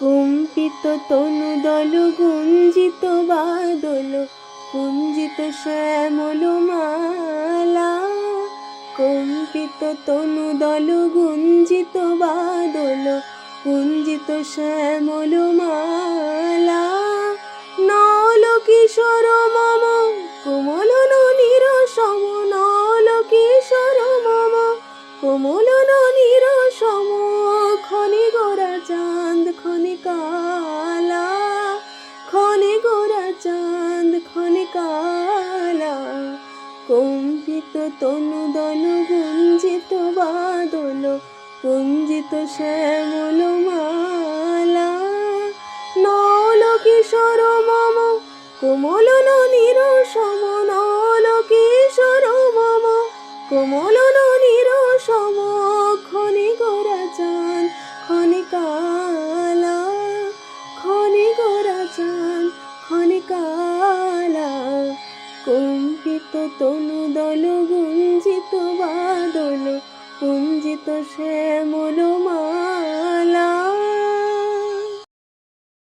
কম্পিত তনু দল, গুঞ্জিত বাদল কুঞ্জিত শ্যামল মালা। কম্পিত তনু দল, গুঞ্জিত বাদল কুঞ্জিত শ্যামল মালা। নল কিশোর মম, কোমল নীর সম, নল কিশোর মম, কোমল কম্পিত তনু দনু গুঞ্জিত বাদল কুঞ্জিত শ্যামল মালা। নল কিশোর মম, কোমল নীর সম নল কিশোর মম, কোমল নীর সম খনি তনু দল গুঞ্জিত বাদল কুঞ্জিত শ্যামল মা